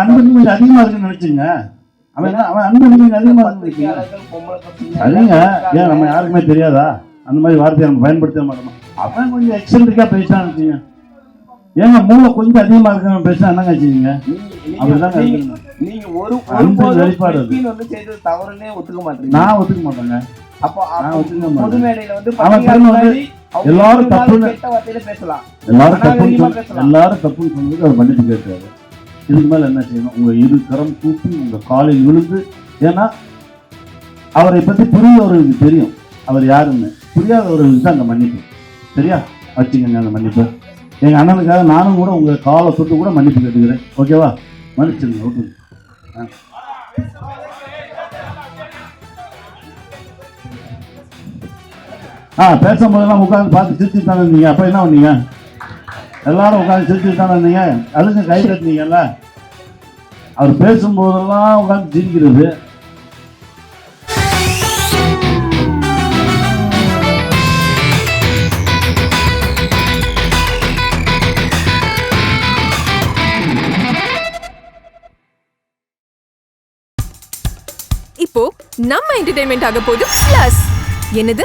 அன்பு கொஞ்சம் அதிகமா இருக்குன்னு நினைச்சுங்க அவன் என்ன- அவன் அன்பு கொஞ்சம் அதிகமா இருக்கு பசங்க அதுங்க ஏன் நம்ம யாருக்குமே தெரியாதா? அந்த மாதிரி வார்த்தையை நம்ம பயன்படுத்த மாட்டோமா? அவன் கொஞ்சம் எக்ஸென்ட்ரிக்கா பேசினான்னு வச்சுங்க ஏங்க மூளை கொஞ்சம் அதிகமா இருக்கவன் பேசினா என்னங்க வச்சுக்கீங்க அப்படிதாங்க நீங்க- ஒரு அன்பு வெளிப்பாடு வந்து செய்தது தவறுன்னே ஒத்துக்க மாட்டீங்க. நான் ஒத்துக்க மாட்டேங்க. அப்போ நான் ஒத்துக்க மாட்டேன் வந்து அவன் எல்லாரும் பேசலாம். எல்லாரும் தப்புன்னு சொன்னதுக்கு அவர் மன்னிப்பு கேட்கிறாரு. இதுக்கு மேலே என்ன செய்யணும்? உங்கள் இரு கரம் கூப்பி உங்கள் காலில் விழுந்து ஏன்னா அவரை பற்றி புரியவர்களுக்கு தெரியும். அவர் யாருன்னு. புரியாதவர்களுக்கு தான் அந்த மன்னிப்பு. சரியா? வச்சுக்கோங்க அந்த மன்னிப்பு. எங்கள் அண்ணனுக்காக நானும் கூட உங்கள் காலை தொட்டு கூட மன்னிப்பு கேட்டுக்கிறேன். ஓகேவா? மன்னிச்சிருங்க ஓகே. ஆ. பேசும்போதெல்லாம் உட்காந்து பார்த்து சிரிச்சுட்டு தானே இருந்தீங்க. அப்போ என்ன பண்ணீங்க? எல்லாரும் உட்காந்து சிரிச்சுட்டு தானே இருந்தீங்க? அழுங்க கை தட்டினீங்கல்ல? அவர் பேசும்போதெல்லாம் உட்காந்து சிரிக்கிறது. இப்போ நம்ம என்டர்டைன்மெண்ட் ஆக போகுது பிளஸ் என்னது?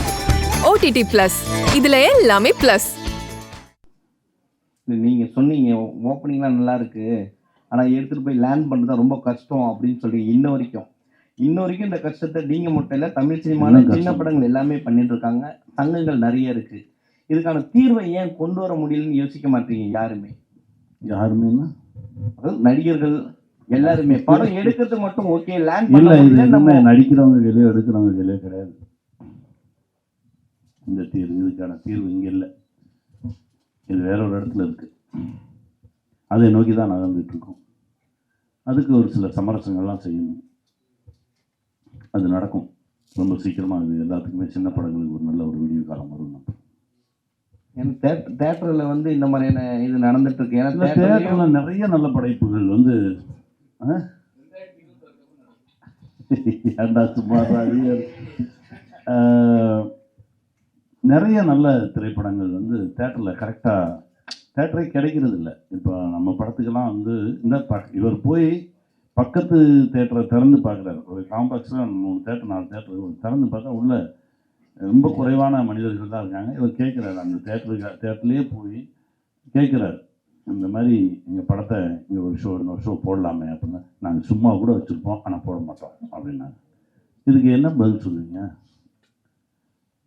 ஓடிடி பிளஸ் இதுல எல்லாமே பிளஸ் நீங்க சொன்னீங்க ஓப்பனிங்லாம் நல்லா இருக்கு. ஆனா எடுத்துட்டு போய் லேண்ட் பண்றது ரொம்ப கஷ்டம் அப்படின்னு சொல்லி இன்ன வரைக்கும். இன்ன வரைக்கும் இந்த கஷ்டத்தை நீங்க மட்டும் இல்ல தமிழ் சினிமால கஷ்டம்? சின்ன படங்கள் எல்லாமே பண்ணிட்டு இருக்காங்க. சங்கங்கள் நிறைய இருக்கு. இதுக்கான தீர்வை ஏன் கொண்டு வர முடியலன்னு யோசிக்க மாட்டீங்க யாருமே? யாருமே நடிகர்கள் எல்லாருமே. படம் எடுக்கிறது மட்டும் ஓகே லேண்ட் இல்ல இது நடிக்கிறவங்க கையிலயோ எடுக்கிறவங்க கையிலயோ கிடையாது. இந்த தீர்வு இதுக்கான தீர்வு இங்க இல்லை. இது வேற ஒரு இடத்துல இருக்கு. அதை நோக்கி தான் நகர்ந்துட்டு இருக்கோம். அதுக்கு ஒரு சில சமரசங்கள்லாம் செய்யணும். அது நடக்கும். ரொம்ப சீக்கிரமா அது எல்லாத்துக்குமே சின்ன படங்களுக்கு ஒரு நல்ல ஒரு வீடியோ காலம் வரும் நம்ம ஏன்னா தேட்டர் தேட்டர்ல வந்து இந்த மாதிரியான இது நடந்துட்டு இருக்கு. ஏன்னா தேட்டர்ல நிறைய நல்ல படைப்புகள் வந்து ஆ? ஏன்டா சும்மா நிறைய நல்ல திரைப்படங்கள் வந்து தேட்டரில் கரெக்டாக தேட்டரே கிடைக்கிறது இல்லை. இப்போ நம்ம படத்துக்கெல்லாம் வந்து இந்த இவர் போய் பக்கத்து தேட்டரை திறந்து பார்க்குறாரு. ஒரு காம்ப்ளெக்ஸில் மூணு தேட்டர் நாலு தேட்டர் திறந்து பார்த்தா உள்ள ரொம்ப குறைவான மனிதர்கள் தான் இருக்காங்க. இவர் கேட்குறாரு அந்த தேட்டருக்கு தேட்டர்லேயே போய் கேட்குறாரு. இந்த மாதிரி எங்கள் படத்தை இங்கே ஒரு ஷோ இன்னொரு ஷோ போடலாமே அப்படின்னா நாங்கள் சும்மா கூட வச்சுருப்போம் ஆனால் போட மாட்டோம் அப்படின்னாங்க இதுக்கு என்ன பதில் சொல்லுவீங்க?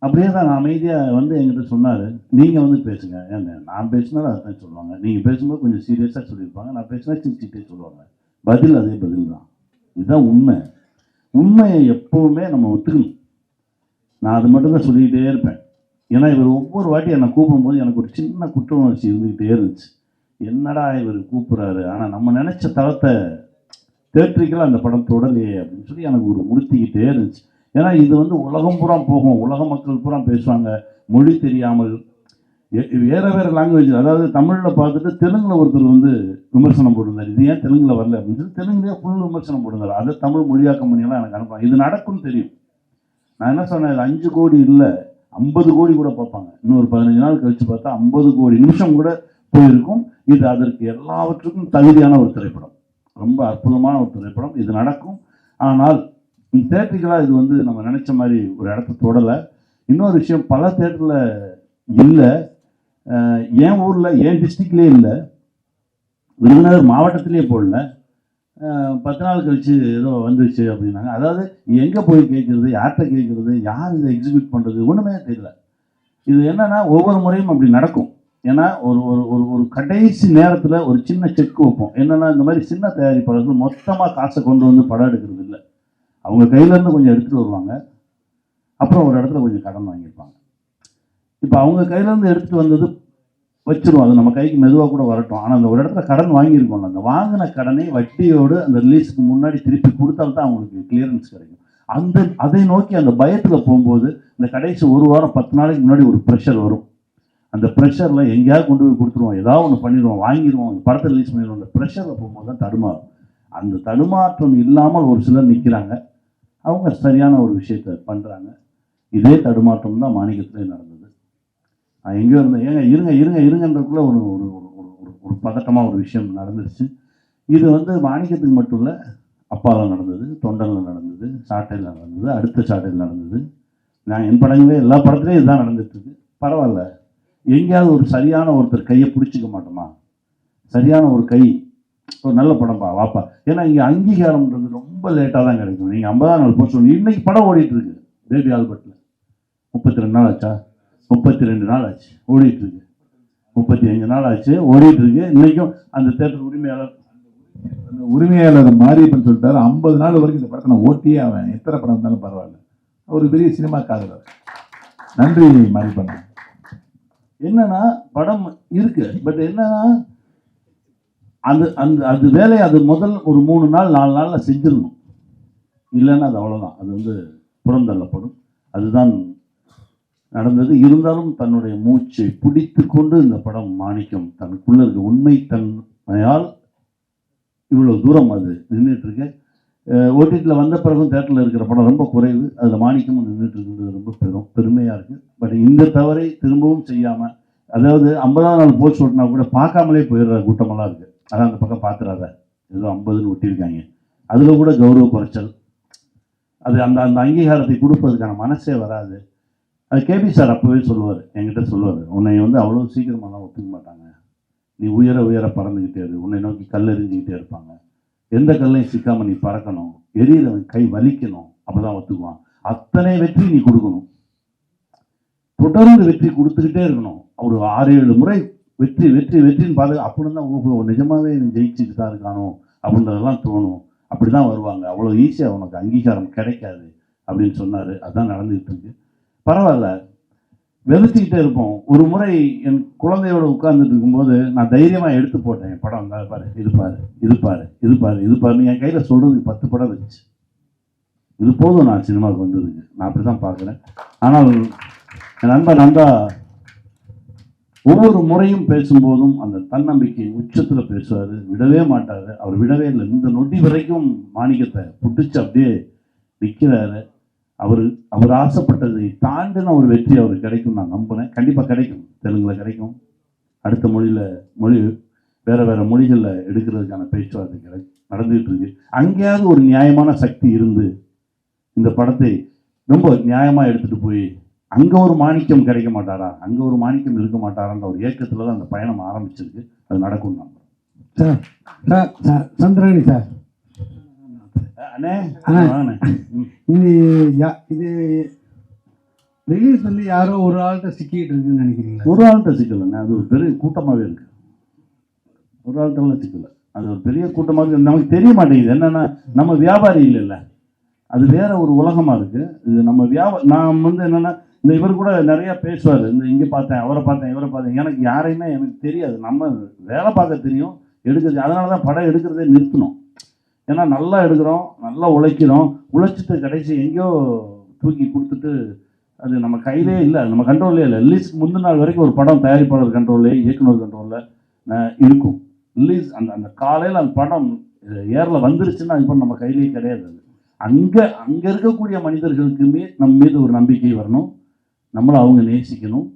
அப்படியே தான் அமைதியாக வந்து என்கிட்ட சொன்னார். நீங்கள் வந்து பேசுங்க. ஏங்க நான் பேசினாலும் அதுதான் சொல்லுவாங்க. நீங்கள் பேசும்போது கொஞ்சம் சீரியஸாக சொல்லியிருப்பாங்க. நான் பேசினா சிரிச்சுட்டே சொல்லுவாங்க. பதில் அதே பதில் தான். இதுதான் உண்மை. உண்மையை எப்போவுமே நம்ம ஒத்துக்கணும். நான் அது மட்டும்தான் சொல்லிக்கிட்டே இருப்பேன். ஏன்னா இவர் ஒவ்வொரு வாட்டி என்னை கூப்பிடும்போது எனக்கு ஒரு சின்ன குற்ற உணர்ச்சி இருந்துக்கிட்டே இருந்துச்சு. என்னடா இவர் கூப்பிட்றாரு? ஆனால் நம்ம நினச்ச தளத்தை தேட்டரிக்கெல்லாம் அந்த படம் தொடலையே அப்படின்னு சொல்லி எனக்கு ஒரு உறுத்திக்கிட்டே இருந்துச்சு. ஏன்னா இது வந்து உலகம் பூரா போகும். உலக மக்கள் பூரா பேசுவாங்க. மொழி தெரியாமல். வேற வேற லாங்குவேஜ் அதாவது தமிழில் பார்த்துட்டு தெலுங்கில் ஒருத்தர் வந்து விமர்சனம் போட்டிருந்தார். இது ஏன் தெலுங்கில் வரல அப்படின்னு சொல்லி தெலுங்குலேயே ஃபுல் விமர்சனம் போட்டிருந்தார். அதை தமிழ் மொழியாக்கம் பண்ணியெல்லாம் எனக்கு அனுப்புவாங்க இது நடக்கும்னு தெரியும். நான் என்ன சொன்னேன்? இது அஞ்சு கோடி இல்லை. ஐம்பது கோடி கூட பார்ப்பாங்க. இன்னொரு பதினஞ்சு நாள் கழித்து பார்த்தா ஐம்பது கோடி நிமிஷம் கூட போயிருக்கும். இது அதற்கு எல்லாவற்றுக்கும் தகுதியான ஒரு திரைப்படம். ரொம்ப அற்புதமான ஒரு திரைப்படம். இது நடக்கும். ஆனால் தேட்டரிக்கலாக இது வந்து நம்ம நினச்ச மாதிரி ஒரு இடத்த தொடலை. இன்னொரு விஷயம் பல தேட்டரில் இல்லை. என் ஊரில் என் டிஸ்ட்ரிக்ட்லேயே இல்லை. விருதுநகர் மாவட்டத்திலேயே போடல. பத்து நாள் கழிச்சு ஏதோ வந்துருச்சு அப்படின்னாங்க. அதாவது எங்கே போய் கேட்குறது யார்கிட்ட கேட்குறது யார் இதை எக்ஸிக்யூட் பண்ணுறது ஒன்றுமே தெரியல. இது என்னென்னா ஒவ்வொரு முறையும் அப்படி நடக்கும். ஏன்னா ஒரு ஒரு ஒரு ஒரு கடைசி நேரத்தில் ஒரு சின்ன செக் வைப்போம். என்னன்னா இந்த மாதிரி சின்ன தயாரிப்பாளர்கள் மொத்தமாக காசை கொண்டு வந்து படம் எடுக்கிறது இல்லை. அவங்க கையிலேருந்து கொஞ்சம் எடுத்துகிட்டு வருவாங்க. அப்புறம் ஒரு இடத்துல கொஞ்சம் கடன் வாங்கியிருப்பாங்க. இப்போ அவங்க கையிலேருந்து எடுத்துகிட்டு வந்தது வச்சிருவோம். அது நம்ம கைக்கு மெதுவாக கூட வரட்டும். ஆனால் அந்த ஒரு இடத்துல கடன் வாங்கியிருக்கோம்ல அந்த வாங்கின கடனை வட்டியோடு அந்த ரிலீஸுக்கு முன்னாடி திருப்பி கொடுத்தால்தான் அவங்களுக்கு கிளியரன்ஸ் கிடைக்கும். அந்த அதை நோக்கி அந்த பயத்தில் போகும்போது இந்த கடைசி ஒரு வாரம் பத்து நாளைக்கு முன்னாடி ஒரு ப்ரெஷர் வரும். அந்த ப்ரெஷரில் எங்கேயாவது கொண்டு போய் கொடுத்துருவோம். ஏதாவது ஒன்று பண்ணிடுவோம் வாங்கிடுவோம். அந்த படத்தை ரிலீஸ் பண்ணிடுவோம். அந்த ப்ரெஷரில் போகும்போது தான் தடுமாறும். அந்த தடுமாற்றம் இல்லாமல் ஒரு சிலர் நிற்கிறாங்க அவங்க சரியான ஒரு விஷயத்தை பண்ணுறாங்க இதே தடுமாற்றம் தான் மாணிக்கத்திலே நடந்தது. நான் எங்கேயோ இருந்தேன் ஏங்க இருங்க இருங்க இருங்கன்றதுக்குள்ள ஒரு ஒரு ஒரு ஒரு ஒரு ஒரு பதட்டமாக ஒரு விஷயம் நடந்துருச்சு. இது வந்து மாணிக்கத்துக்கு மட்டும் இல்லை அப்பாவில் நடந்தது தொண்டனில் நடந்தது சாட்டையில் நடந்தது அடுத்த சாட்டையில் நடந்தது. நான் என் படங்களே எல்லா படத்துலையும் இதுதான் நடந்துட்டுருக்கு. பரவாயில்ல. எங்கேயாவது ஒரு சரியான ஒருத்தர் கையை பிடிச்சிக்க மாட்டோமா? சரியான ஒரு கை. ஒரு நல்ல படம்ப்பா வாப்பா. ஏன்னா இங்கே அங்கீகாரம்ன்றது ரொம்ப லேட்டாக தான் கிடைக்கும். நீங்கள் ஐம்பதாம் நாள் போஸ்ட் பண்ணி இன்னைக்கு படம் ஓடிட்டுருக்கு பேபி ஆல்பர்ட்டில் முப்பத்தி ரெண்டு நாள் ஆச்சா? முப்பத்தி ரெண்டு நாள் ஆச்சு. ஓடிட்டுருக்கு முப்பத்தி அஞ்சு நாள் ஆச்சு. ஓடிட்டுருக்கு இருக்கு. இன்னைக்கும் அந்த தேட்டர் உரிமையாளர் அந்த உரிமையாளர் மாரியப்பன் சொல்லிட்டாரு. ஐம்பது நாள் வரைக்கும் இந்த படத்தை நான் ஓட்டியே அவன் எத்தனை படம் இருந்தாலும் பரவாயில்ல. ஒரு பெரிய சினிமா காதலர் நன்றி மாரியப்பன் என்னன்னா படம் இருக்கு. பட் என்னன்னா அந்த அந்த அது வேலையை அது முதல் ஒரு மூணு நாள் நாலு நாளில் செஞ்சிடணும். இல்லைன்னா அது அவ்வளோதான் அது வந்து புறந்தள்ளப்படும். அதுதான் நடந்தது. இருந்தாலும் தன்னுடைய மூச்சை பிடித்து கொண்டு இந்த படம் மாணிக்கம் தனக்குள்ள இருக்க உண்மை தன்மையால் இவ்வளோ தூரம் அது நின்றுட்டு இருக்கு. ஓடிடியில் வந்த பிறகும் தேட்டரில் இருக்கிற படம் ரொம்ப குறைவு. அதில் மாணிக்கமும் நின்றுட்டு இருக்கிறது ரொம்ப பெரும் பெருமையாக இருக்குது பட் இந்த தவறை திரும்பவும் செய்யாமல் அதாவது ஐம்பதாம் நாள் போச்சு ஓட்டினா கூட பார்க்காமலே போயிடுற கூட்டமெல்லாம் இருக்குது அதான் அந்த பக்கம் பார்த்துறாத ஏதோ ஐம்பதுன்னு ஒட்டியிருக்காங்க. அதில் கூட கௌரவ குறைச்சல். அது அந்த அந்த அங்கீகாரத்தை கொடுப்பதுக்கான மனசே வராது. அது கேபி சார் அப்போவே சொல்லுவார் என்கிட்ட சொல்லுவார் உன்னை வந்து அவ்வளோ சீக்கிரமாலாம் ஒத்துக்க மாட்டாங்க. நீ உயர உயர பறந்துக்கிட்டே இரு உன்னை நோக்கி கல் எறிஞ்சிக்கிட்டே இருப்பாங்க. எந்த கல்லையும் சிக்காமல் நீ பறக்கணும். எரியறவன் கை வலிக்கணும். அப்பதான் ஒத்துக்குவான். அத்தனை வெற்றி நீ கொடுக்கணும். தொடர்ந்து வெற்றி கொடுத்துக்கிட்டே இருக்கணும். ஒரு ஆறு ஏழு முறை வெற்றி வெற்றி வெற்றின்னு பார்த்து அப்படின்னு தான் உங்களுக்கு நிஜமாவே நீ ஜெயிச்சுட்டு தான் இருக்கானோ? அப்படின்றதெல்லாம் தோணும். அப்படி தான் வருவாங்க அவ்வளோ ஈஸியாக உனக்கு அங்கீகாரம் கிடைக்காது அப்படின்னு சொன்னார். அதுதான் நடந்துகிட்டு இருக்கு. பரவாயில்ல. வெறுத்துக்கிட்டே இருப்போம். ஒரு முறை என் குழந்தையோட உட்கார்ந்துட்டு இருக்கும்போது நான் தைரியமாக எடுத்து போட்டேன். என் படம் இருந்தால் பாரு. இது பாரு. இது பாரு. இது பாரு. இது என் கையில் சொல்கிறதுக்கு பத்து படம் இருந்துச்சு இது போதும் நான் சினிமாவுக்கு வந்ததுக்கு. நான் அப்படி தான் பார்க்குறேன். ஆனால் என் நண்பர் நந்தா ஒவ்வொரு முறையும் பேசும்போதும் அந்த தன்னம்பிக்கை உச்சத்தில் பேசுவார். விடவே மாட்டார். அவர் விடவே இல்லை. இந்த நொடி வரைக்கும் மாணிக்கத்தை புட்டிச்சு அப்படியே நிற்கிறாரு அவர் அவர் ஆசைப்பட்டதை தாண்டின ஒரு வெற்றி அவருக்கு கிடைக்கும் நான் நம்பினேன் கண்டிப்பாக கிடைக்கும். தெலுங்கில் கிடைக்கும். அடுத்த மொழியில் மொழி வேறு வேறு மொழிகளில் எடுக்கிறதுக்கான பேச்சுவார்த்தை கிடை நடந்துகிட்டு இருக்கு. அங்கேயாவது ஒரு நியாயமான சக்தி இருந்து இந்த படத்தை ரொம்ப நியாயமாக எடுத்துகிட்டு போய் அங்கே ஒரு மாணிக்கம் கிடைக்க மாட்டாரா? அங்கே ஒரு மாணிக்கம் இருக்க மாட்டாரான்ற ஒரு ஏக்கத்தில் தான் அந்த பயணம் ஆரம்பிச்சிருக்கு. அது நடக்கும் நம்புறேன் sir sir sir Chandrani sir. அண்ணே. இது இது ரிலீஸ் வந்து யாரோ ஒரு ஆள்கிட்ட சிக்கிட்டு இருக்குன்னு நினைக்கிறீங்களா? ஒரு ஆள்கிட்ட சிக்கலண்ணே. அது ஒரு பெரிய கூட்டமாகவே இருக்கு. ஒரு ஆள்கிட்டலாம் சிக்கல. அது ஒரு பெரிய கூட்டமாக நமக்கு தெரிய மாட்டேங்குது. என்னன்னா நம்ம வியாபாரி இல்லைல்ல அது வேற ஒரு உலகமா இருக்கு. இது நம்ம வியாபா நான் வந்து என்னன்னா இந்த இவர் கூட நிறைய பேசுவார். இந்த இங்கே பார்த்தேன் அவரை பார்த்தேன் இவரை பார்த்தேன். எனக்கு யாரையுமே எனக்கு தெரியாது. நம்ம வேலை பார்க்க தெரியும் எடுக்கிறது. அதனால தான் படம் எடுக்கிறதே நிறுத்தணும். ஏன்னா நல்லா எடுக்கிறோம் நல்லா உழைக்கிறோம். உழைச்சிட்டு கடைசி எங்கேயோ தூக்கி கொடுத்துட்டு அது நம்ம கையிலே இல்லை நம்ம கண்ட்ரோல்லே இல்லை. ரிலீஸ் முந்தின நாள் வரைக்கும் ஒரு படம் தயாரிப்பாளர் கண்ட்ரோல்லே இயக்குனர் கண்ட்ரோலில் இருக்கும். ரிலீஸ் அந்த அந்த காலையில் அந்த படம் ஏரில் வந்துருச்சுன்னா இப்போ நம்ம கையிலேயே கிடையாது அது. அங்கே அங்கே இருக்கக்கூடிய மனிதர்களுக்குமே நம்ம மீது ஒரு நம்பிக்கை வரணும். நம்மளை அவங்க நேசிக்கணும்.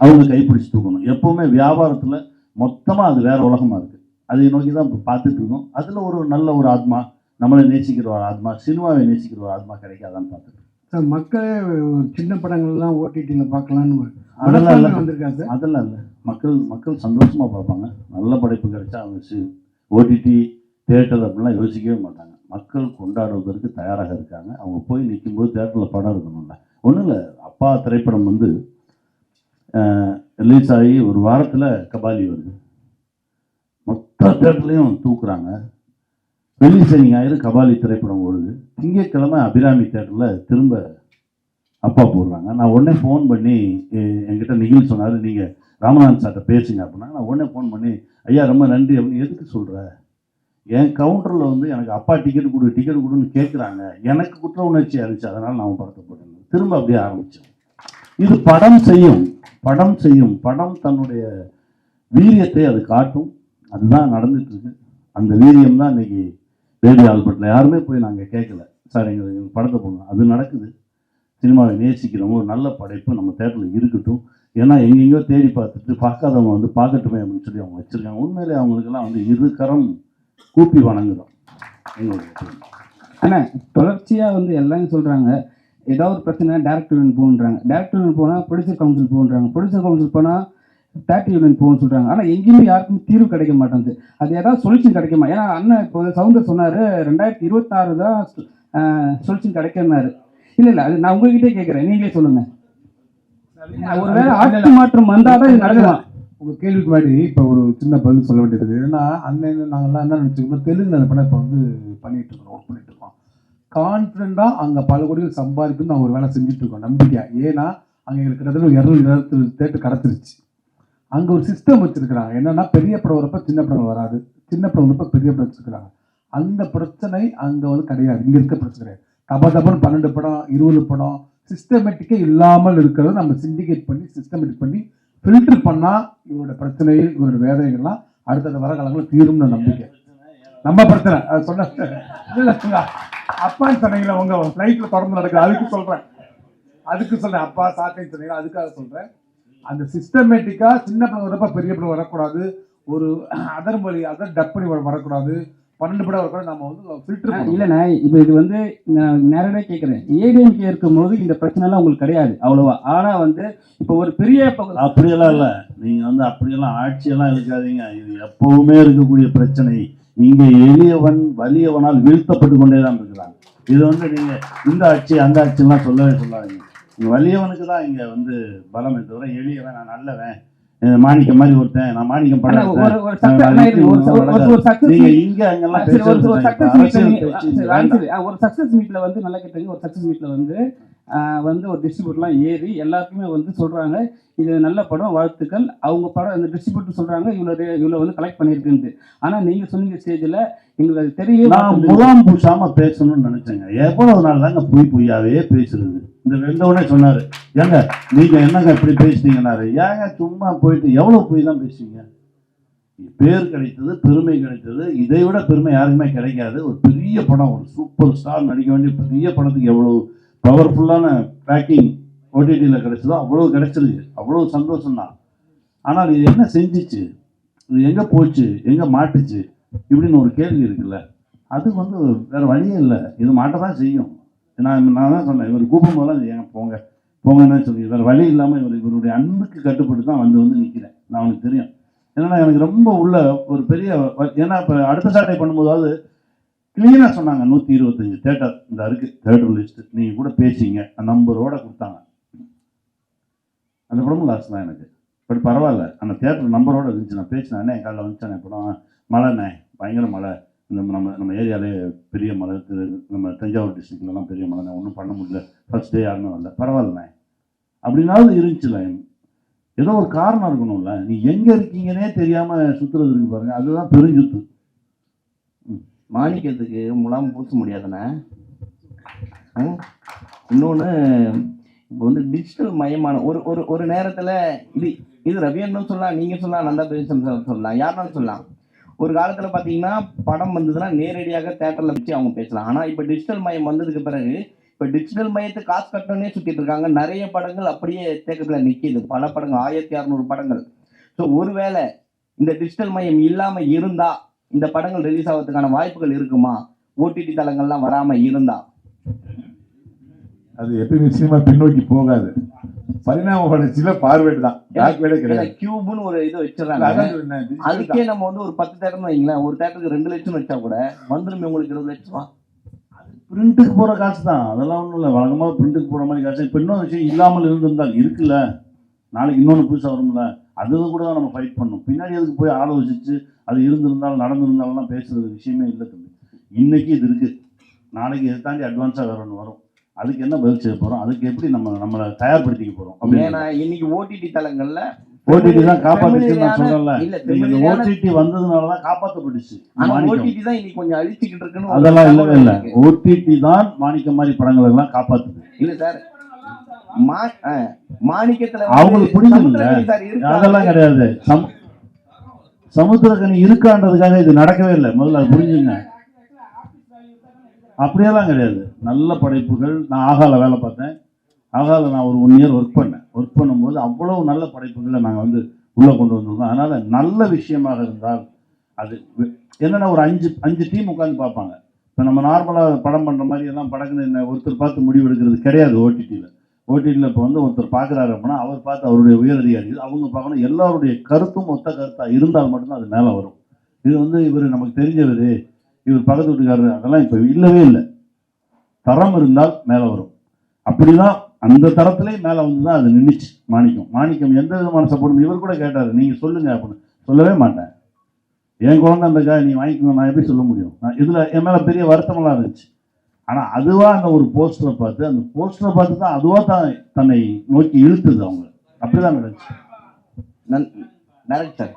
அவங்க கைப்பிடிச்சு தூக்கணும். எப்போவுமே வியாபாரத்தில் மொத்தமாக அது வேற உலகமாக இருக்குது அதை நோக்கி தான் இப்போ பார்த்துட்டு இருக்கோம். அதில் ஒரு நல்ல ஒரு ஆத்மா நம்மளை நேசிக்கிற ஒரு ஆத்மா சினிமாவை நேசிக்கிற ஒரு ஆத்மா கிடைக்காதான்னு பார்த்துட்டு சார் மக்களே சின்ன படங்கள்லாம் ஓடிடியில் பார்க்கலான்னு அதெல்லாம் இல்லை. வந்திருக்கா சார்? அதெல்லாம் இல்லை. மக்கள் மக்கள் சந்தோஷமாக பார்ப்பாங்க. நல்ல படைப்பு கிடைச்சா அவங்க ஓடிடி தேட்டர் அப்படிலாம் யோசிக்கவே மாட்டாங்க. மக்கள் கொண்டாடுவதற்கு தயாராக இருக்காங்க. அவங்க போய் நிற்கும்போது தேட்டரில் படம் இருக்கணும்ல ஒன்றும் இல்லை. அப்பா திரைப்படம் வந்து ரிலீஸ் ஆகி ஒரு வாரத்தில் கபாலி வருது. மொத்த தேட்டர்லேயும் தூக்குறாங்க. வெள்ளி சனி ஞாயிறு கபாலி திரைப்படம் ஓடுது. திங்கட்கிழமை அபிராமி தேட்டரில் திரும்ப அப்பா போடுறாங்க. நான் உடனே ஃபோன் பண்ணி என்கிட்ட நிகில் சொன்னார் நீங்கள் ராமநாதன் சார்கிட்ட பேசுங்க அப்படின்னா நான் உடனே ஃபோன் பண்ணி ஐயா ரொம்ப நன்றி அப்படின்னு எதுக்கு சொல்கிற என் கவுண்டரில் வந்து எனக்கு அப்பா டிக்கெட் கொடு டிக்கெட் கொடுன்னு கேட்குறாங்க எனக்கு குற்ற உணர்ச்சி இருந்துச்சு அதனால் நான் படத்தை போட்டேன். திரும்ப அப்படியே ஆரம்பித்தோம் இது படம் செய்யும் படம் செய்யும் படம் தன்னுடைய வீரியத்தை அது காட்டும். அதுதான் நடந்துட்டுருக்கு. அந்த வீரியம் தான் இன்னைக்கு பேபி ஆல்பர்ட்ல யாருமே போய் நாங்கள் கேட்கல. சார் எங்களுக்கு எங்கள் படத்தை போடணும். அது நடக்குது. சினிமாவை நேசிக்கிறோம் ஒரு நல்ல படைப்பு நம்ம தேட்டரில் இருக்கட்டும். ஏன்னா எங்கெங்கேயோ தேடி பார்த்துட்டு பார்க்காதவங்க வந்து பார்க்கட்டுமே அப்படின்னு சொல்லி அவங்க வச்சுருக்காங்க. உண்மையிலே அவங்களுக்கெல்லாம் வந்து இரு கரம் கூப்பி வணங்குறோம். எங்களுடைய ஆனால் தொடர்ச்சியாக வந்து எல்லாம் சொல்கிறாங்க ஏதாவது ஒரு பிரச்சனை டேரக்டர் யூனியன் போன்றாங்க டேரக்டர் யூனியன் போனா ப்ரொடியூசர் கவுன்சில் போன்றாங்க ப்ரொடியூசர் கவுன்சில் போனா தேட்டர் யூனியன் போகணும்னு சொல்றாங்க. ஆனா எங்கேயுமே யாருக்கும் தீர்வு கிடைக்க மாட்டேங்குது. அது ஏதாவது சொல்யூஷன் கிடைக்குமா? ஏன்னா அண்ணன் இப்போ சவுந்தர் சொன்னாரு ரெண்டாயிரத்தி இருபத்தாறு தான் சொல்யூஷன் கிடைக்குன்னாரு இல்ல இல்ல அது நான் உங்ககிட்டே கேட்கறேன் நீங்களே சொல்லுங்க. ஒருவேளை ஆட்சி மாற்றம் வந்தாதான் இது நடக்கலாம் உங்க கேள்விக்கு முன்னாடி இப்போ ஒரு சின்ன பதில் சொல்ல வேண்டியது. ஏன்னா அண்ணன் நாங்கள்லாம் என்ன நினச்சிக்கணும் தெலுங்குல அந்த படம் இப்போ வந்து பண்ணிட்டு இருக்கோம் ஒர்க் பண்ணிட்டு கான்ஃபிடென்ட்டாக அங்கே பல கோடிகள் சம்பாதிக்கணும்னு அவங்க ஒரு வேலை செஞ்சுட்ருக்கோம். நம்பிக்கை ஏன்னா அங்கே எங்களுக்கு கிட்டத்தட்ட ஒரு இரநூறு இருபத்தி தேட்டர் கிடச்சிருச்சு அங்கே ஒரு சிஸ்டம் வச்சுருக்கிறாங்க. என்னன்னா பெரிய படம் வரப்போ சின்ன படம் வராது. சின்ன படம் வரப்ப பெரிய படம் வச்சுருக்கிறாங்க. அந்த பிரச்சனை அங்கே வந்து கிடையாது. இங்கே இருக்க பிரச்சனை கிடையாது. தப தபன்னு பன்னெண்டு படம் இருபது படம் சிஸ்டமேட்டிக்கே இல்லாமல் இருக்கிறத நம்ம சிண்டிகேட் பண்ணி சிஸ்டமேட்டிக் பண்ணி ஃபில்டர் பண்ணால் இவரோட பிரச்சனைகள் இவரோட வேதனைகள்லாம் அடுத்தடுத்த வர காலங்களில் தீரும்னு நம்பிக்கை. நம்ம பிரச்சனை. அது சொன்ன இல்ல, அப்பான்னு சொன்னீங்களா உங்க ஃப்ளைட்டில் தொடர்ந்து நடக்குது. அதுக்கு சொல்கிறேன் அதுக்கு சொல்றேன். அப்பா சாட்டைன்னு சொன்னீங்க அதுக்காக சொல்றேன். அந்த சிஸ்டமேட்டிக்கா சின்ன படம் வரப்ப பெரிய படம் வரக்கூடாது. ஒரு அதர் மொழி அதர் டப் பண்ணி வர- வரக்கூடாது. பன்னெண்டு படம் வரக்கூடாது. நம்ம வந்து ஃபில்டர் இல்லைண்ணா. இப்போ இது வந்து நான் நேரடியாக கேட்குறேன் ஏடிஎம்கே இருக்கும்போது இந்த பிரச்சனைலாம் உங்களுக்கு கிடையாது அவ்வளோவா. ஆனால் வந்து இப்போ ஒரு பெரிய பகு- அப்படியெல்லாம் இல்லை. நீங்கள் வந்து அப்படியெல்லாம் ஆட்சியெல்லாம் இருக்காதீங்க இது எப்பவுமே இருக்கக்கூடிய பிரச்சனை. இங்கே எளியவன் வலியவனால் வீழ்த்தப்பட்டு கொண்டே தான் இருக்கிறாங்க இது வந்து நீங்கள் இந்த ஆட்சி அந்த ஆட்சியெல்லாம் சொல்லவே சொல்லாதீங்க. இங்கே வலியவனுக்கு தான் இங்கே வந்து பலமே தவிர எளியவன் நான் நல்லவன். அஹ் மாணிக்கம் மாதிரி ஒருத்தன் நான் மாணிக்கம் படம் ஒரு நீங்க நீங்க- சக்சஸ் மீட்ல வந்து நல்லா கேட்டீங்க. ஒரு சக்சஸ் மீட்ல வந்து வந்து ஒரு டிஸ்ட்ரிபியூட்டர்லாம் ஏறி எல்லாருக்குமே வந்து சொல்றாங்க இது நல்ல படம் வாழ்த்துக்கள். அவங்க படம் அந்த டிஸ்ட்ரிபியூட்டர் சொல்றாங்க இவ்வளோ இவ்வளோ வந்து கலெக்ட் பண்ணியிருக்குன்ட்டு. ஆனா நீங்க சொன்னீங்க ஸ்டேஜ்ல எங்களுக்கு அது தெரியவே நான் மாட்டேங்குது. முகாம் பூசாம பேசணும்னு நினைச்சேங்க. எவ்வளவு நாள் தாங்க பொய் பொய்யாவே பேசுறது? இந்த வெந்தவனே சொன்னாரு ஏங்க நீங்க என்னங்க இப்படி பேசுனீங்கன்னாரு ஏங்க சும்மா போயிட்டு எவ்வளவு பொய் தான் பேசுவீங்க பேர் கிடைத்தது பெருமை கிடைத்தது இதை விட பெருமை யாருக்குமே கிடைக்காது. ஒரு பெரிய படம் ஒரு சூப்பர் ஸ்டார் நடிக்க வேண்டிய பெரிய படத்துக்கு எவ்வளவு பவர்ஃபுல்லான பேக்கிங் ஓடிடியில் கிடைச்சதோ அவ்வளோ கிடைச்சிருக்கு அவ்வளோ சந்தோஷம் தான். ஆனால் இது என்ன செஞ்சிச்சு? இது எங்கே போச்சு? எங்கே மாட்டுச்சு? இப்படின்னு ஒரு கேள்வி இருக்குல்ல. அது வந்து வேறு வழியே இல்லை. இது மாட்ட தான் செய்யும். நான் நான் தான் சொன்னேன் இவர் கூப்பிடும் போதெல்லாம் ஏன் போங்க. போங்கன்னு சொல்லி வேறு வழி இல்லாமல் இவர் இவருடைய அன்புக்கு கட்டுப்பட்டு தான் வந்து வந்து நிற்கிறேன் நான் அவனுக்கு தெரியும். ஏன்னா எனக்கு ரொம்ப உள்ள ஒரு பெரிய ஏன்னா இப்போ அடுத்த சாட்டை பண்ணும்போதாவது க்ளீனாக சொன்னாங்க நூற்றி இருபத்தஞ்சு தேட்டர் இந்த அருக்கு தேட்டர் லிஸ்ட்டு நீங்கள் கூட பேசிங்க. நம்பரோட கொடுத்தாங்க. அந்த படமும் லாஸ்ட் தான் எனக்கு. பட் பரவாயில்ல அந்த தேட்டர் நம்பரோட இருந்துச்சு. நான் பேசினேன் காலையில் காலைல வந்துச்சேன் படம் மழைண்ணே பயங்கர மழை. இந்த நம்ம நம்ம ஏரியாவிலே பெரிய மழை திரு நம்ம தஞ்சாவூர் டிஸ்ட்ரிக்ட்லலாம் பெரிய மழை ஒன்றும் பண்ண முடியல. ஃபர்ஸ்ட் டே யாருமே வரல. பரவாயில்லண்ணே. அப்படின்னாலும் இருந்துச்சுல ஏதோ ஒரு காரணம் இருக்கணும்ல. நீ எங்கே இருக்கீங்கன்னே தெரியாமல் சுற்றுறது இருக்கு பாருங்கள் அதுதான் பெருஞ்சுத்து மாணிக்கத்துக்கு முலாம் பூச முடியாதுண்ணே. இன்னொன்று இப்போ வந்து டிஜிட்டல் மயமான ஒரு ஒரு ஒரு நேரத்தில் இது இது ரவியன்னு சொல்லலாம் நீங்கள் சொல்லலாம் நல்லா பேசன் சொல்லலாம் யாருனாலும் சொல்லலாம். ஒரு காலத்தில் பார்த்தீங்கன்னா படம் வந்ததுன்னா நேரடியாக தேட்டரில் வச்சு அவங்க பேசலாம். ஆனால் இப்போ டிஜிட்டல் மயம் வந்ததுக்கு பிறகு இப்போ டிஜிட்டல் மையத்தை காசு கட்டணே சுற்றிட்டு இருக்காங்க. நிறைய படங்கள் அப்படியே தேக்கத்தில் நிற்கிது பல படங்கள் ஆயிரத்தி அறநூறு படங்கள். ஸோ ஒருவேளை இந்த டிஜிட்டல் மையம் இல்லாமல் இருந்தால் இந்த படங்கள் ரிலீஸ் ஆகிறதுக்கான வாய்ப்புகள் இருக்குமா? ஓடிடி தளங்கள்லாம் வராம இருந்தா? அது எப்பயுமே சினிமா பின்னோக்கி போகாது. பரிணாம வளர்ச்சியில பார்வேடு தான். பேக்வேர்டே கிடையாது. கியூப்னு ஒரு இது வச்சிடறாங்க. அதுக்கே நம்ம வந்து ஒரு பத்து தேட்டர்னு வைங்களேன். ஒரு தேட்டருக்கு ரெண்டு லட்சம் வச்சா கூட வந்துருமே உங்களுக்கு இருபது லட்சம் ரூபா. பிரிண்ட்டுக்கு போகிற காசு தான். அதெல்லாம் ஒன்றும் இல்லை. வழக்கமாக பிரிண்ட்டுக்கு போகிற மாதிரி காசு. இப்போ இன்னொரு விஷயம் இல்லாமல் இருந்திருந்தால் இருக்குல்ல. நாளைக்கு இன்னொன்று புதுசாக வரும்ல. அதுவும் கூட தான் நம்ம ஃபைட் பண்ணணும். பின்னாடி அதுக்கு போய் ஆலோசிச்சு அது இருந்திருந்தாலும் நடந்திருந்தாலும் பேசுறது விஷயமே இல்லை தம்பி. இன்னைக்கு இது இருக்கு. நாளைக்கு இதை தாண்டி அட்வான்ஸாக வேற ஒன்று வரும். அதுக்கு என்ன பதில் செய்ய போகிறோம் அதுக்கு எப்படி நம்ம நம்மளை தயார்படுத்திக்க போகிறோம் அப்படின்னு ஏன்னா இன்னைக்கு ஓடிடி தளங்கள்ல ஓடிடி தான் காப்பாத்துச்சுன்னு நான் நீங்க இந்த ஓடிடி வந்ததுனால தான் காப்பாத்தப்பட்டுச்சு. ஓடிடி தான் இன்னைக்கு கொஞ்சம் அழிச்சுக்கிட்டு இருக்குன்னு அதெல்லாம் இல்லவே இல்ல. ஓடிடி தான் மாணிக்கம் மாதிரி படங்களை எல்லாம் காப்பாத்துது. இல்ல சார். மாணிக்கத்துல அவங்களுக்கு இருக்கா? அதெல்லாம் கிடையாது. சம் சமுத்திரக்கனி இருக்கான்றதுக்காக இது நடக்கவே இல்லை. முதல்ல அது புரிஞ்சுங்க. அப்படியெல்லாம் கிடையாது. நல்ல படைப்புகள். நான் ஆகால வேலை பார்த்தேன். ஆகால நான் ஒரு ஒன் இயர் ஒர்க் பண்ணேன். ஒர்க் பண்ணும்போது அவ்வளவு நல்ல படைப்புகளை நாங்கள் வந்து உள்ளே கொண்டு வந்திருக்கோம் அதனால நல்ல விஷயமாக இருந்தால் அது என்னன்னா ஒரு அஞ்சு அஞ்சு டீம் உட்காந்து பார்ப்பாங்க. இப்போ நம்ம நார்மலாக படம் பண்ணுற மாதிரி எல்லாம் படக்குன்னு என்ன ஒருத்தர் பார்த்து முடிவு எடுக்கிறது கிடையாது ஓடிடியில் ஓடிடியில் இப்போ வந்து ஒருத்தர் பார்க்குறாரு அப்படின்னா அவர் பார்த்து அவருடைய உயர் அதிகாரிகள் அவங்க பார்க்கணும். எல்லாருடைய கருத்தும் ஒத்த கருத்தாக இருந்தால் மட்டும்தான் அது மேலே வரும். இது வந்து இவர் நமக்கு தெரிஞ்சவர் இவர் பக்கத்து வீட்டுக்காரர் அதெல்லாம் இப்போ இல்லவே இல்லை. தரம் இருந்தால் மேலே வரும். அப்படிதான் அந்த தரத்திலே மேலே வந்து தான் அது நின்றுச்சு மாணிக்கம். மாணிக்கம் எந்த விதமான சப்போர்ட் இவர் கூட கேட்டார் நீங்கள் சொல்லுங்க அப்படின்னு. சொல்லவே மாட்டேன். என் குழந்தை அந்த கா நீ வாங்கிக்கணும் நான் எப்படி சொல்ல முடியும்? நான் இதில் என் மேலே பெரிய வருத்தமெல்லாம் இருந்துச்சு. ஆனால் அதுவாக அந்த ஒரு போஸ்டரை பார்த்து அந்த போஸ்டரை பார்த்து தான் அதுவாக தான் தன்னை நோக்கி இழுத்துது அவங்க. அப்படிதான் நடந்துச்சு. Direct sir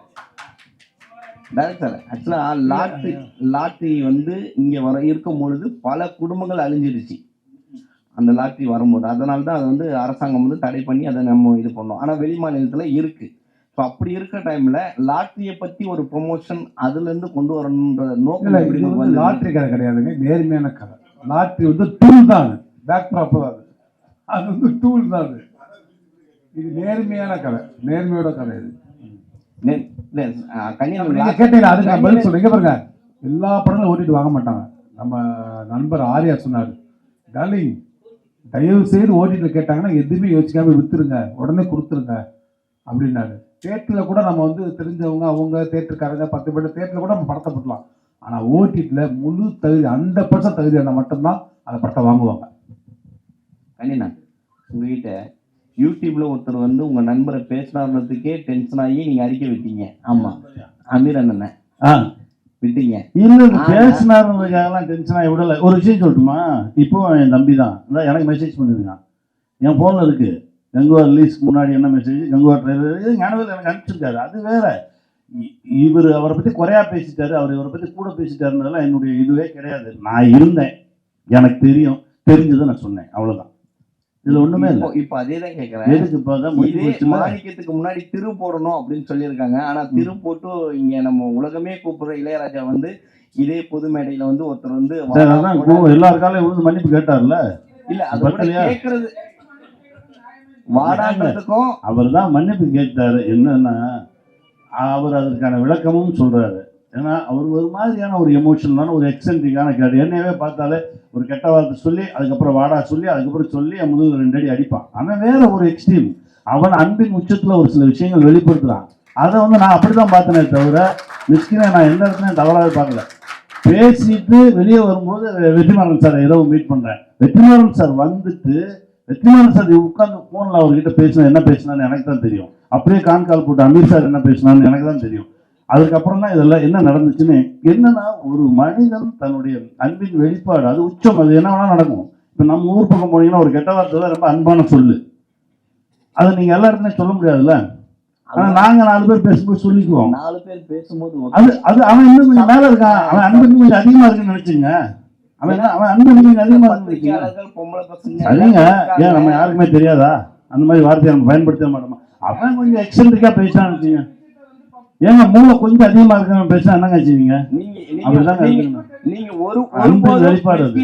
direct sir actually lottery lottery வந்து இங்க வர இருக்கும் பொழுது பல குடும்பங்கள் அழிஞ்சிருச்சு. அந்த லாட்ரி வரும்போது. அதனால தான் அதை வந்து அரசாங்கம் வந்து தடை பண்ணி அதை நம்ம இது பண்ணோம். ஆனா வெளி மாநிலத்துல இருக்கு. ஸோ அப்படி இருக்க டைம்ல லாட்ரியை பத்தி ஒரு ப்ரொமோஷன் அதுல இருந்து கொண்டு வரணுன்ற நோக்கம்? லாட்ரி கதை கிடையாதுங்க. நேர்மையான கதை. லாட்ரி வந்து டூல் தான். அது பேக் ட்ராப் தான் அது. அது வந்து டூல் தான் அது. இது நேர்மையான கதை நேர்மையோட கதை இது. கேட்டீங்க அதுக்கு நான் பதில் சொல்றேன். பாருங்க. எல்லா படங்களும் ஓட்டிட்டு வாங்க மாட்டாங்க. நம்ம நண்பர் ஆர்யா சொன்னாரு. டார்லிங் தயவு செய்து ஓட்டிட்டு கேட்டாங்கன்னா எதுவுமே யோசிக்காம வித்துருங்க. உடனே கொடுத்துருங்க. அப்படின்னாரு. தேட்டரில் கூட நம்ம வந்து தெரிஞ்சவங்க அவங்க தேட்டருக்காரங்க பத்து பேர் தேட்டரில் கூட நம்ம படத்தை போடலாம் ஆனால் ஓடிடியில் முழு தகுதி ஹண்ட்ரட் பர்சன்ட் தகுதி இருந்தால் மட்டும்தான் அந்த படத்தை வாங்குவாங்க. கனினா உங்ககிட்ட யூடியூப்ல ஒருத்தர் வந்து உங்க நண்பரை பேசினார்ன்றதுக்கே டென்ஷன் ஆகி நீங்க அறிக்கை விட்டீங்க. ஆமா. அமீர் அண்ணனை ஆ. விட்டீங்க. இல்லை ஆனா- பேசினாருன்றதுக்காகலாம் டென்ஷனாக விடலை. ஒரு விஷயம் சொல்லட்டுமா? இப்போ என் தம்பி தான். எனக்கு மெசேஜ் பண்ணியிருக்கான் என் ஃபோனில் இருக்கு. கங்குவா ரிலீஸ்க்கு முன்னாடி என்ன மெசேஜ் கங்குவா ட்ரெயிலர் ஞானவேல் எனக்கு அனுப்பிச்சிருக்காரு. அது வேற. இவர் அவரை பற்றி குறையா பேசிட்டாரு அவர் இவரை பற்றி கூட பேசிட்டாருன்றதெல்லாம் என்னுடைய இதுவே கிடையாது. நான் இருந்தேன். எனக்கு தெரியும். தெரிஞ்சதை நான் சொன்னேன். அவ்வளவுதான். இதுல ஒண்ணுமே இல்லை. இப்போ அதே தான் கேட்கறேன் எதுக்கு இப்போ தான் முடிஞ்சு இதே? மாணிக்கத்துக்கு முன்னாடி திரு போடணும் அப்படின்னு சொல்லியிருக்காங்க. ஆனா திரு போட்டு இங்க நம்ம உலகமே கூப்பிடுற இளையராஜா வந்து இதே பொது மேடையில வந்து ஒருத்தர் வந்து எல்லார் காலையும் விழுந்து மன்னிப்பு கேட்டார்ல? இல்ல அது கூட பத்தலையா? கேக்குறது வாடான்றதுக்கும் அவர் தான் மன்னிப்பு கேட்டாரு. என்னன்னா அவர் அதற்கான விளக்கமும் சொல்கிறாரு ஏன்னா அவர் ஒரு மாதிரியான ஒரு எமோஷனலான ஒரு எக்ஸென்ட்ரிக்கான கேட்டு என்னையவே பார்த்தாலே ஒரு கெட்ட வார்த்தை சொல்லி அதுக்கப்புறம் வாடா சொல்லி அதுக்கப்புறம் சொல்லி என் முதுகு ரெண்டு அடி அடிப்பான். அவன் வேற ஒரு எக்ஸ்ட்ரீம் அவன் அன்பின் உச்சத்தில் ஒரு சில விஷயங்கள் வெளிப்படுத்துகிறான் அதை வந்து நான் அப்படி தான் பார்த்தனே தவிர மிஸ்கினை நான் எந்த இடத்துலையும் தவறாக பார்க்கல. பேசிட்டு வெளியே வரும்போது வெற்றிமாறன் சார் இரவு மீட் பண்ணுறேன் வெற்றிமாறன் சார் வந்துட்டு வெற்றிமாறன் சார் உட்காந்து ஃபோனில் அவர்கிட்ட பேசினா என்ன பேசினான்னு எனக்கு தான் தெரியும். அப்படியே கான் கால் போட்டு அமீர் சார் என்ன பேசினான்னு எனக்கு தான் தெரியும். அதுக்கப்புறம் தான் இதெல்லாம் என்ன நடந்துச்சுன்னு என்னன்னா ஒரு மனிதன் தன்னுடைய அன்பின் வெளிப்பாடு அது உச்சம் அது என்ன வேணா நடக்கும். இப்போ நம்ம ஊர் பக்கம் போனீங்கன்னா ஒரு கெட்ட வார்த்தை தான் ரொம்ப அன்பான சொல்லு. அதை நீங்க எல்லா இடத்துலையும் சொல்ல முடியாதுல்ல? ஆனா நாங்க நாலு பேர் பேசும்போது சொல்லிக்குவோம். நாலு பேர் பேசும்போது அது அது அவன் இன்னும் கொஞ்சம் மேல இருக்கான். அவன் அன்பு கொஞ்சம் அதிகமா இருக்குன்னு நினைச்சுங்க அவன் அவன் அன்பு கொஞ்சம் அதிகமா பசங்க சரிங்க. ஏன் நம்ம. யாருக்குமே தெரியாதா? அந்த மாதிரி வார்த்தையை நம்ம பயன்படுத்த மாட்டோமா? அவன் கொஞ்சம் எக்ஸென்ட்ரிக்கா பேசினான்னு வச்சுங்க ஏங்க மூளை கொஞ்சம் அதிகமா இருக்கவன் பேசினா என்னங்க செய்வீங்க? நீங்க நீங்க- இருக்கணும். ஒரு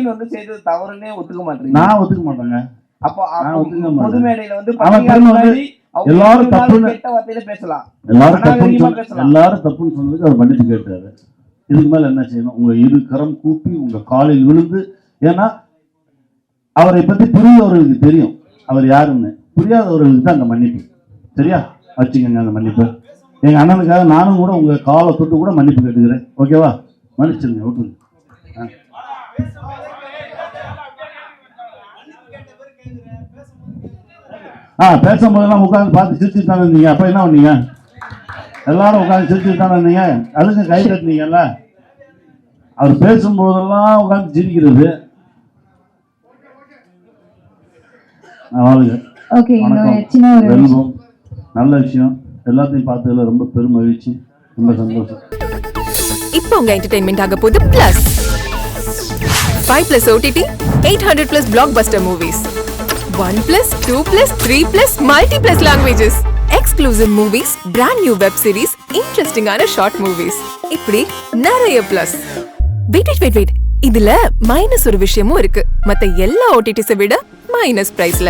வந்து செய்தது தவறுனே ஒத்துக்க மாட்டீங்க. நான் ஒத்துக்க மாட்டேங்க. அப்போ. பொது மேடையில வந்து எல்லாரும் கெட்ட வார்த்தையில பேசலாம். எல்லாரும் பேசலாம். எல்லாரும் தப்புன்னு சொன்னதுக்கு அவர் மன்னிப்பு கேட்டாரு. இதுக்கு மேல என்ன செய்யணும்? உங்க இரு கரம் கூப்பி உங்க காலில் விழுந்து ஏன்னா அவரை பத்தி புரிந்தவர்களுக்கு தெரியும். அவர் யாருன்னு. புரியாதவர்களுக்கு தான் அந்த மன்னிப்பு. சரியா? வச்சுக்கோங்க அந்த மன்னிப்பு. எங்க அண்ணனுக்காக நானும் கூட உங்க காலை தொட்டு கூட மன்னிப்பு கேட்டுக்கிறேன். ஓகேவா மன்னிச்சிருங்க விட்டுருங்க. ஆ. பேசும்போதெல்லாம் உட்காந்து பார்த்து சிரிச்சுட்டு தானே இருந்தீங்க? அப்ப என்ன பண்ணீங்க? எல்லாரும் உட்காந்து சிரிச்சுட்டு தானே இருந்தீங்க? அதுக்கு கை தட்டினீங்கல்ல? அவர் பேசும்போதெல்லாம் உட்காந்து சிரிக்கிறது. ஓகே சின்ன ஒரு நல்ல விஷயம். எல்லாத்தையும் பார்த்ததுல ரொம்ப பெருமகிழ்ச்சி ரொம்ப சந்தோஷம். இப்போ உங்க என்டர்டைன்மெண்ட் ஆக போகுது plus five plus OTT eight hundred plus blockbuster movies one plus two plus three plus multi plus languages exclusive movies brand new web series இன்ட்ரெஸ்டிங்கான ஷார்ட் மூவிஸ் இப்படி நிறைய plus wait wait wait wait இதுல minus ஒரு விஷயமும் இருக்கு. மத்த எல்லா ஓடிடிஸை விட மைனஸ் பிரைஸ்ல